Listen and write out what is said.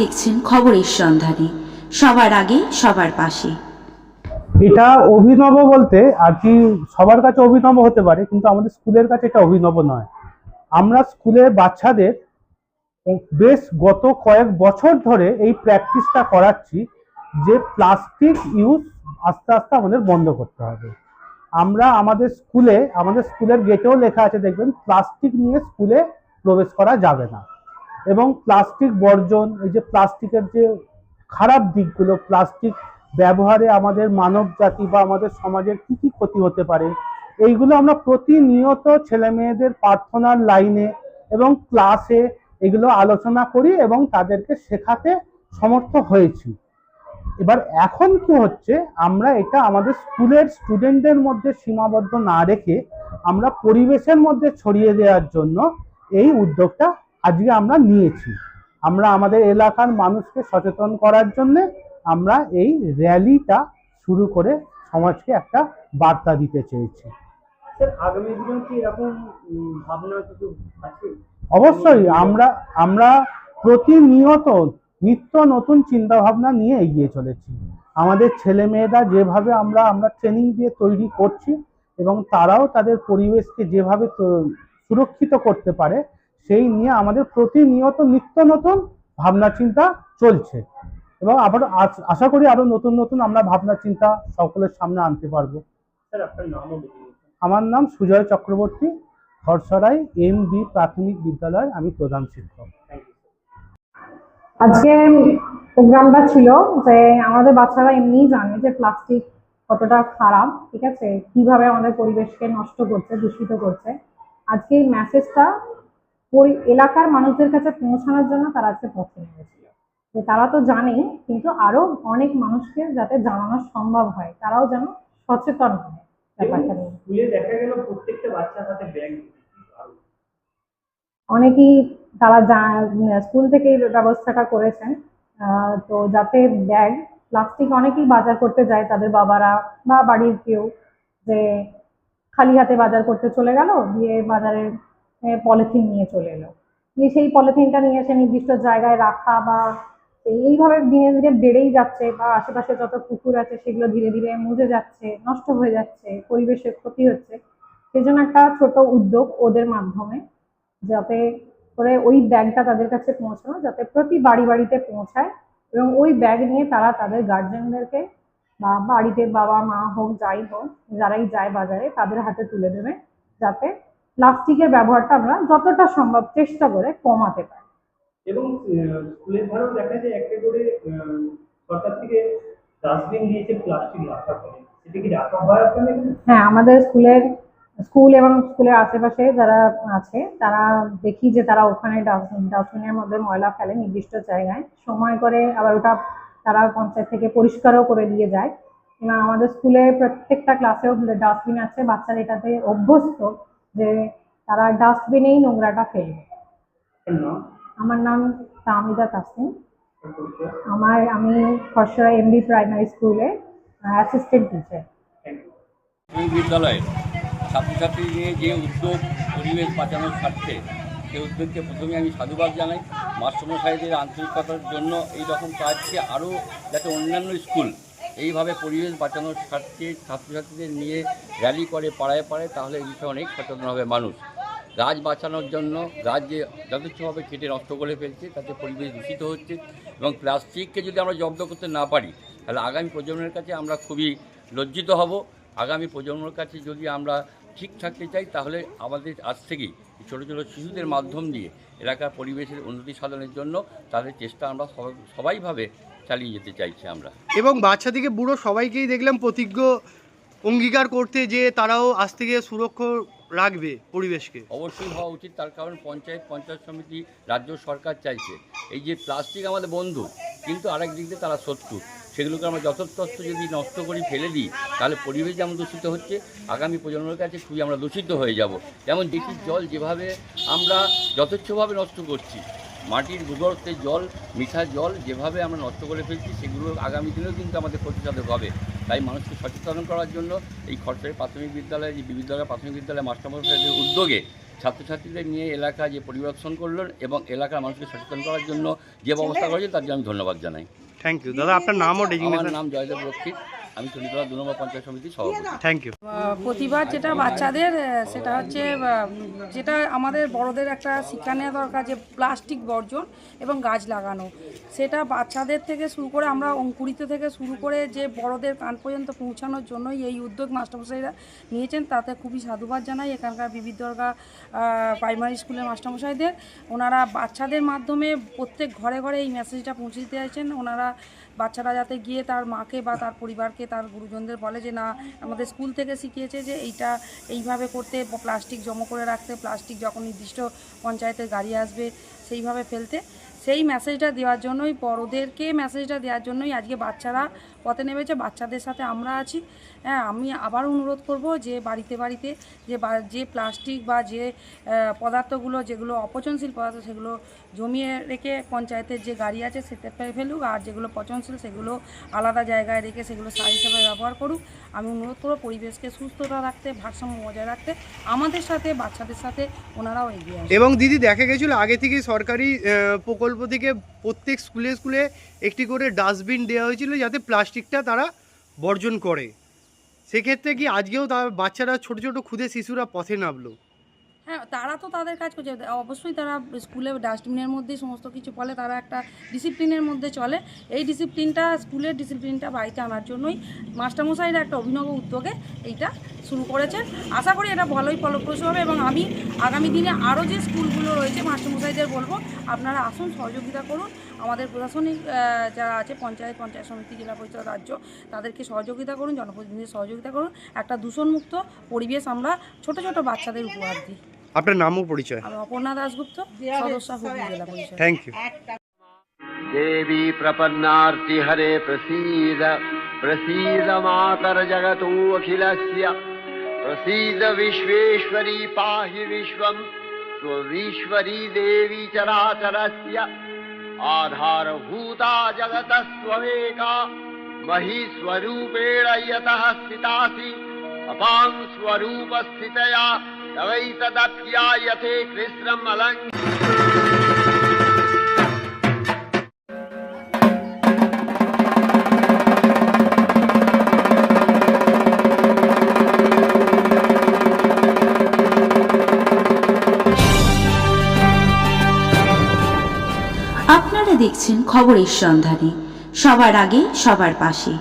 দেখছেন খবরের সন্ধানে সবার আগে, সবার পাশে। এটা অভিনব বলতে আর কি সবার কাছে অভিনব হতে পারে, কিন্তু আমাদের স্কুলের কাছে এটা অভিনব নয়। আমরা স্কুলের বাচ্চাদের বেশ গত কয়েক বছর ধরে এই প্র্যাকটিসটা করাচ্ছি যে প্লাস্টিক ইউজ আস্তে আস্তে আমাদের বন্ধ করতে হবে। আমরা আমাদের স্কুলে, আমাদের স্কুলের গেটেও লেখা আছে, দেখবেন প্লাস্টিক নিয়ে স্কুলে প্রবেশ করা যাবে না। এবং প্লাস্টিক বর্জন, এই যে প্লাস্টিকের যে খারাপ দিকগুলো, প্লাস্টিক ব্যবহারে আমাদের মানব জাতি বা আমাদের সমাজের কি কি ক্ষতি হতে পারে, এইগুলো আমরা প্রতিনিয়ত ছেলে মেয়েদের প্রার্থনার লাইনে এবং ক্লাসে এগুলো আলোচনা করি এবং তাদেরকে শেখাতে সমর্থ হয়েছি। এবার এখন কি হচ্ছে, আমরা এটা আমাদের স্কুলের স্টুডেন্টদের মধ্যে সীমাবদ্ধ না রেখে আমরা পরিবেশের মধ্যে ছড়িয়ে দেওয়ার জন্য এই উদ্যোগটা আজকে আমরা নিয়েছি। আমরা আমাদের এলাকার মানুষকে সচেতন করার জন্য আমরা এই র্যালিটা শুরু করে সমাজকে একটা বার্তা দিতে চেয়েছি। অবশ্যই আমরা আমরা প্রতিনিয়ত নিত্য নতুন চিন্তা ভাবনা নিয়ে এগিয়ে চলেছি। আমাদের ছেলে মেয়েরা যেভাবে আমরা আমরা ট্রেনিং দিয়ে তৈরি করছি এবং তারাও তাদের পরিবেশকে যেভাবে সুরক্ষিত করতে পারে সেই নিয়ে আমাদের প্রতিনিয়ত নিত্য নতুন ভাবনা চিন্তা চলছে। এবং আবার আশা করি আরও নতুন নতুন আমরা ভাবনা চিন্তা সকলের সামনে আনতে পারব। আমার নাম সুজয় চক্রবর্তী খরসরাই এম বি প্রাথমিক বিদ্যালয়ের আমি প্রধান শিক্ষক। আজকে প্রোগ্রামটা ছিল যে আমাদের বাচ্চারা এমনিই জানে যে প্লাস্টিক কতটা খারাপ ঠিক আছে? কীভাবে আমাদের পরিবেশকে নষ্ট করছে দূষিত করছে। আজকে এই মেসেজটা পরি- এলাকার মানুষদের কাছে পৌঁছানোর জন্য তারা আজকে পথে নেমেছিল। যে তারা তো জানেই কিন্তু আরও অনেক মানুষকে যাতে জানানো সম্ভব হয় তারাও যেন সচেতন হয় ব্যাপারটা নিয়ে। দেখা গেল প্রত্যেকটা বাচ্চার হাতে ব্যাগ অনেকেই তারা স্কুল থেকে ব্যবস্থাটা করেছেন তো যাতে ব্যাগ প্লাস্টিক অনেকেই বাজার করতে যায় তাদের বাবারা বা বাড়ির কেউ যে খালি হাতে বাজার করতে চলে গেল দিয়ে বাজারে পলিথিন নিয়ে চলে এলো। দিয়ে সেই পলিথিনটা নিয়ে এসে নির্দিষ্ট জায়গায় রাখা বা এইভাবে ধীরে ধীরে বেড়েই যাচ্ছে বা আশেপাশে যত পুকুর আছে সেগুলো ধীরে ধীরে মুজে যাচ্ছে, নষ্ট হয়ে যাচ্ছে, পরিবেশের ক্ষতি হচ্ছে। সেজন্য একটা ছোট উদ্যোগ ওদের মাধ্যমে যাতে করে ওই ব্যাগটা তাদের কাছে পৌঁছানো, যাতে প্রতি বাড়ি বাড়িতে পৌঁছায় এবং ওই ব্যাগ নিয়ে তারা তাদের গার্জেনদেরকে বা বাড়িতে বাবা, মা হোক, যাই হোক, যারাই যায় বাজারে তাদের হাতে তুলে দেবে, যাতে প্লাস্টিকের ব্যবহারটা আমরা যতটা সম্ভব চেষ্টা করে কমাতে পারি। এবং স্কুলের ধারেও দেখা যায় একটা করে সরকার থেকে ডাস্টবিন দিয়েছে প্লাস্টিক রাখার পরে সেটা কি রাখা হয় আপনাদের হ্যাঁ আমাদের স্কুলের স্কুল এবং স্কুলের আশেপাশে যারা আছে তারা দেখি যে তারা ওখানে ডাস্টবিনের মধ্যে ময়লা ফেলে নির্দিষ্ট জায়গায়। সময় করে আবার ওটা তারা পঞ্চায়েত থেকে পরিষ্কারও করে দিয়ে যায়। এবং আমাদের স্কুলে প্রত্যেকটা ক্লাসেও ডাস্টবিন আছে। বাচ্চারা এটাতে অভ্যস্ত। যে তারা ডাস্টবিনেই নোংরাটা ফেলবে আমার নাম তামিদা তাসিম আমার আমি খরসরা এমবি প্রাইমারি স্কুলে অ্যাসিস্ট্যান্ট টিচার থ্যাংক ইউ এই বিদ্যালয়ে ছাত্রছাত্রী নিয়ে যে উদ্যোগ পরিবেশ বাঁচানোর স্বার্থে সেই উদ্যোগকে প্রথমে আমি সাধুবাদ জানাই। মাস্টারমশাইদের আন্তরিকতার জন্য এই রকম কাজকে আরও যাতে অন্যান্য স্কুল এইভাবে পরিবেশ বাঁচানোর স্বার্থে ছাত্রছাত্রীদের নিয়ে র্যালি করে, পাড়ায় পাড়ায়, তাহলে এই বিষয়ে অনেক সচেতন হবে মানুষ। গাছ বাঁচানোর জন্য গাছ যে যথেচ্ছভাবে কেটে নষ্ট করে ফেলছে, তাতে পরিবেশ দূষিত হচ্ছে এবং প্লাস্টিককে যদি আমরা জব্দ করতে না পারি, তাহলে আগামী প্রজন্মের কাছে আমরা খুবই লজ্জিত হব। আগামী প্রজন্মের কাছে যদি আমরা ঠিক থাকতে চাই, তাহলে আমাদের আজ থেকেই ছোটো ছোটো শিশুদের মাধ্যম দিয়ে এলাকার পরিবেশের উন্নতি সাধনের জন্য তাদের চেষ্টা আমরা সবাই- সবাইভাবে চালিয়ে যেতে চাইছি আমরা। এবং বাচ্চা থেকে বুড়ো সবাইকেই দেখলাম প্রতিজ্ঞ অঙ্গীকার করতে যে তারাও আজ থেকে সুরক্ষা রাখবে পরিবেশকে। অবশ্যই হওয়া উচিত তার কারণ পঞ্চায়েত পঞ্চায়েত সমিতি রাজ্য সরকার চাইছে। এই যে প্লাস্টিক আমাদের বন্ধু কিন্তু আরেক দিক দিয়ে তারা শত্রু। সেগুলোকে আমরা যথেষ্ট যদি নষ্ট করি ফেলে দিই তাহলে পরিবেশ যেমন দূষিত হচ্ছে আগামী প্রজন্মের কাছে খুবই আমরা দূষিত হয়ে যাব। যেমন দেখি জল যেভাবে আমরা যথেচ্ছভাবে নষ্ট করছি মাটির ভূগর্ভের জল মিঠা জল যেভাবে আমরা নষ্ট করে ফেলছি সেগুলো আগামী দিনেও কিন্তু আমাদের প্রতিসাধক হবে। তাই মানুষকে সচেতন করার জন্য এই খরচের প্রাথমিক বিদ্যালয়ে যে বিদ্যালয় প্রাথমিক বিদ্যালয় মাস্টারমশাইদের উদ্যোগে ছাত্রছাত্রীদের নিয়ে এলাকা যে পরিদর্শন করলেন এবং এলাকার মানুষকে সচেতন করার জন্য যে ব্যবস্থা করেছে তার জন্য আমি ধন্যবাদ জানাই। থ্যাংক ইউ দাদা আপনার নাম ও ডেজিগনেশন নাম জয়দেব রক্ষিত আমি দু নম্বর পঞ্চায়েত সমিতির সভাপতি। থ্যাংক ইউ যেটা বাচ্চাদের সেটা হচ্ছে যেটা আমাদের বড়দের একটা শিক্ষা নেওয়া দরকার যে প্লাস্টিক বর্জন এবং গাছ লাগানো। সেটা বাচ্চাদের থেকে শুরু করে আমরা অঙ্কুরিত থেকে শুরু করে যে বড়দের কান পর্যন্ত পৌঁছানোর জন্যই এই উদ্যোগ মাস্টারমশাইরা নিয়েছেন। তাতে খুবই সাধুবাদ জানাই এখানকার বিবিধ দর্গা প্রাইমারি স্কুলের মাস্টারমশাইদের। ওনারা বাচ্চাদের মাধ্যমে প্রত্যেক ঘরে ঘরে এই মেসেজটা পৌঁছে দিতে চাইছেন। ওনারা বাচ্চারা যাতে গিয়ে তার মাকে বা তার পরিবারকে তার গুরুজনদের বলে যে, না, আমাদের স্কুল থেকে শিখিয়েছে যে, এইটা এইভাবে করতে প্লাস্টিক জমা করে রাখতে, প্লাস্টিক যখন নির্দিষ্ট পঞ্চায়েতের গাড়ি আসবে, সেইভাবে ফেলতে। সেই মেসেজটা দেওয়ার জন্যই, বড়োদেরকে মেসেজটা দেওয়ার জন্যই আজকে বাচ্চারা পথে নেমেছে। বাচ্চাদের সাথে আমরা আছি। হ্যাঁ আমি আবার অনুরোধ করব যে, বাড়িতে বাড়িতে যে যে প্লাস্টিক বা যে পদার্থগুলো, যেগুলো অপচনশীল পদার্থ, সেগুলো জমিয়ে রেখে পঞ্চায়েতের যে গাড়ি আছে সেতে ফেলুক, আর যেগুলো পচনশীল সেগুলো আলাদা জায়গায় রেখে সেগুলো সার হিসাবে ব্যবহার করুক। আমি অনুরোধ পরিবেশকে সুস্থতা রাখতে, ভারসাম্য বজায় রাখতে, আমাদের সাথে, বাচ্চাদের সাথে ওনারাও এগিয়ে আসবে এবং দিদি, দেখা গেছিল আগে থেকে সরকারি প্রকল্প থেকে প্রত্যেক স্কুলে স্কুলে একটি করে ডাস্টবিন দেওয়া হয়েছিল যাতে প্লাস্টিকটা তারা বর্জন করে। সেক্ষেত্রে কি আজকেও তার বাচ্চারা, ছোট ছোট ক্ষুদে শিশুরা পথে নামলো? হ্যাঁ তারা তো তাদের কাজ করছে। অবশ্যই তারা স্কুলে ডাস্টবিনের মধ্যেই সমস্ত কিছু ফলে তারা একটা ডিসিপ্লিনের মধ্যে চলে। এই ডিসিপ্লিনটা, স্কুলের ডিসিপ্লিনটা বাড়িতে আনার জন্যই মাস্টারমশাইরা একটা অভিনব উদ্যোগে এইটা শুরু করেছেন। আশা করি এটা ভালোই ফলপ্রসূ হবে এবং আমি আগামী দিনে আরও যে স্কুলগুলো রয়েছে, মাস্টারমশাইদের বলব, আপনারা আসুন, সহযোগিতা করুন। আমাদের প্রশাসনিক যারা আছে, পঞ্চায়েত পঞ্চায়েত সমিতি, জেলা পরিষদ, রাজ্য, তাদেরকে সহযোগিতা করুন, জনপ্রতিনিধিদের সহযোগিতা করুন। একটা দূষণমুক্ত পরিবেশ আমরা ছোট ছোট বাচ্চাদের উপহার দিই। আপনার নামও পরিচয় আমি অপর্ণা দাশগুপ্ত সদস্য হুগলি জেলা পরিষদ থ্যাংক ইউ देवी प्रपन्नार्तिहरे प्रसीद प्रसीद मातर्जगतोऽखिलस्य प्रसीद विश्वेश्वरी पाहि विश्वम् त्वमीश्वरी देवी चराचरस्य आधारभूता जगतस्त्वमेका महीस्वरूपेण यतः स्थितासि अपां स्वरूपस्थितया तवैतदप्यायते कृष्णम् अलङ् আপনারা দেখছেন খবরের সন্ধানে সবার আগে সবার পাশে